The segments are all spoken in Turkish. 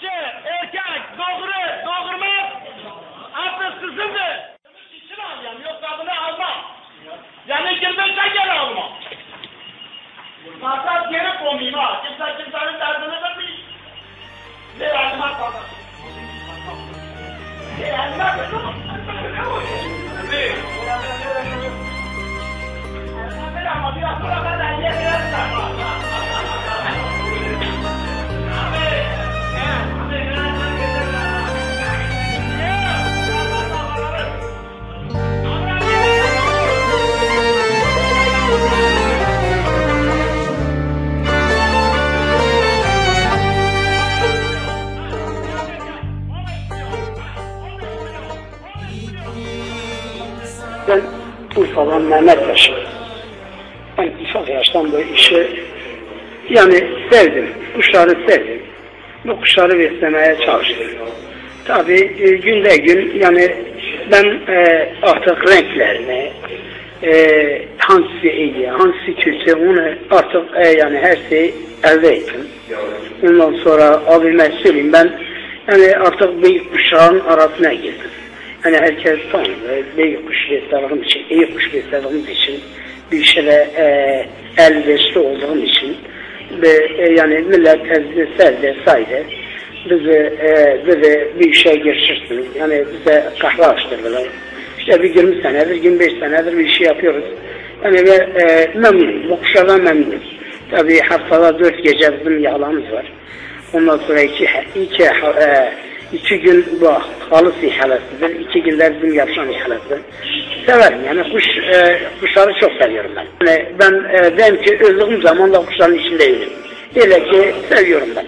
dişi, erkek, doğru, doğurmaz. Artık kızımdır. İçin alıyorum, yoksa bunu almam. Yani 25'e geri almam. Fakat geri koymayayım ha. Kimse kimsenin derdini vermeyin. Ne elime kalır. Ne elime kalır. Ben Urfa'dan Mehmet Paşa. Ben ufak yaştan bu işi yani sevdim. Kuşları sevdim. Bu kuşları beslemeye çalıştım. Tabii e, günde gün yani ben e, artık renklerini e, hangisi iyi, hangisi kötü onu artık e, yani her şeyi elde ettim. Ondan sonra abime söyleyeyim ben yani artık büyük kuşağın arasına girdim. Hani herkes tanıyor. Büyük kuş beslediğim için, iyi kuş beslediğim için, bir işe e, elverişli olduğum için ve e, yani millet tezliselde saydı. Bizi, e, bizi bir işe girişirsiniz. Yani bize kahve açtırdılar. İşte bir 20 senedir, 25 senedir bir işi yapıyoruz. Yani ve e, memnunum. Bu kuşlardan memnunum. Tabii haftada dört gece bizim yağlamız var. Ondan sonra iki, iki, e, iki gün bu halıs ihalesidir. iki günler bizim yapşan ihalesidir. Severim yani kuş, e, kuşları çok seviyorum ben. Yani ben e, derim ki öldüğüm zaman da kuşların içindeyim. Öyle ki seviyorum ben.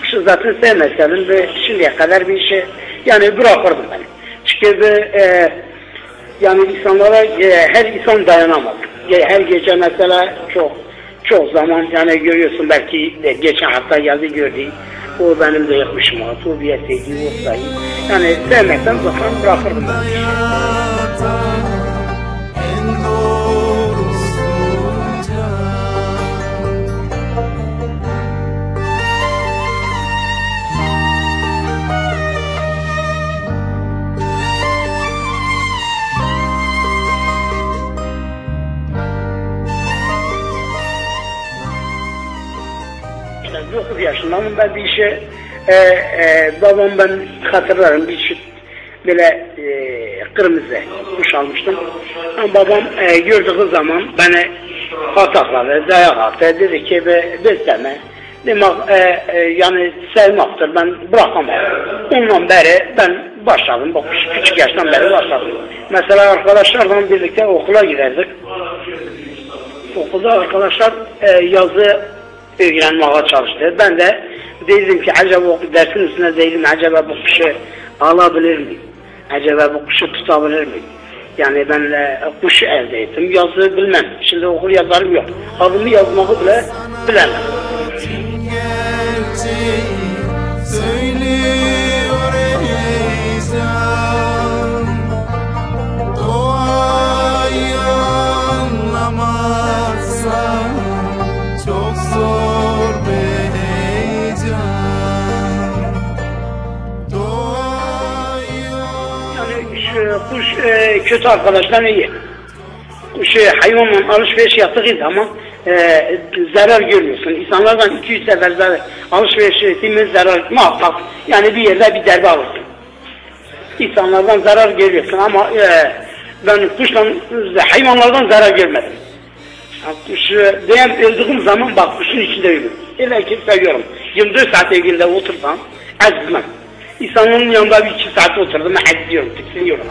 Kuşu zaten sevmeseydim ve şimdiye kadar bir işi yani bırakırdım ben. Çünkü e, yani insanlara e, her insan dayanamaz. E, her gece mesela çok çok zaman yani görüyorsun belki de geçen hafta geldi gördü. O benim de yakmışım o bir sevdiği olsaydı. Yani sevmekten zaten bırakırdım ben. Hayata 9 yaşındayım ben bir işe e, e, babam ben hatırlarım bir şey böyle e, kırmızı kuş almıştım. Ama babam e, gördüğü zaman beni patakladı, dayak attı. Dedi ki be, besleme. Demek e, e, yani sevmaktır. Ben bırakamam. Ondan beri ben başladım. Bak küçük yaştan beri başladım. Mesela arkadaşlarla birlikte okula giderdik. Okulda arkadaşlar e, yazı öğrenmeye çalıştı. Ben de dedim ki acaba dersin üstüne değilim acaba bu kuşu alabilir miyim? Acaba bu kuşu tutabilir miyim? Yani ben e, kuşu elde ettim. Yazı bilmem. Şimdi okul yazarım yok. Adımı yazmayı bile bilemem. Kuş e, kötü arkadaşlar iyi. Kuş e, hayvanla alışveriş yaptığı zaman e, zarar görmüyorsun. İnsanlardan 200 sefer zarar, alışveriş ettiğimiz zarar muhakkak. Yani bir yerde bir derbe alırsın. İnsanlardan zarar görüyorsun ama e, ben kuşla hayvanlardan zarar görmedim. Kuşu diyen öldüğüm zaman bak kuşun içinde ölüyorum. Öyle ki seviyorum. 24 saat evinde otursam ezmem. İnsanın yanında bir iki saat oturdum, ezliyorum, tiksiniyorum.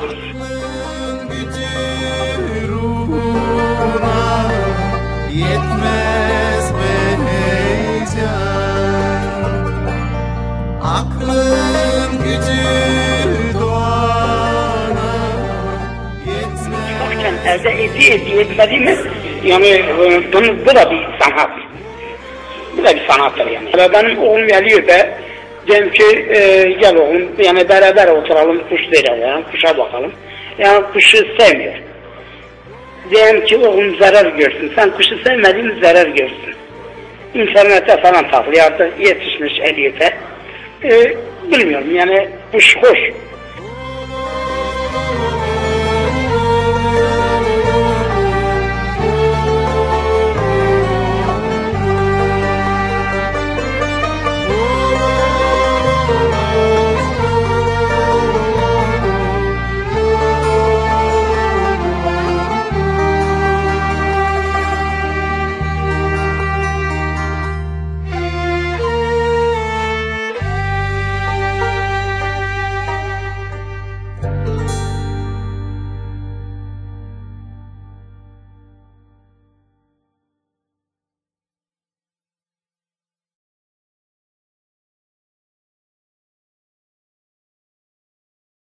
yetmez be heyecan Aklın gücü doğana yetmez elde edi edi etmediğimi yani e, bunu, bu da bir sanat. Bu da bir sanattır yani. Benim oğlum geliyor da diyorum ki e, gel oğlum yani beraber oturalım kuş verelim, kuşa bakalım. Yani kuşu sevmiyor. Diyelim ki oğlum zarar görsün. Sen kuşu sevmediğin zarar görsün. İnternete falan takılıyor yetişmiş eliyete. e, bilmiyorum yani kuş hoş.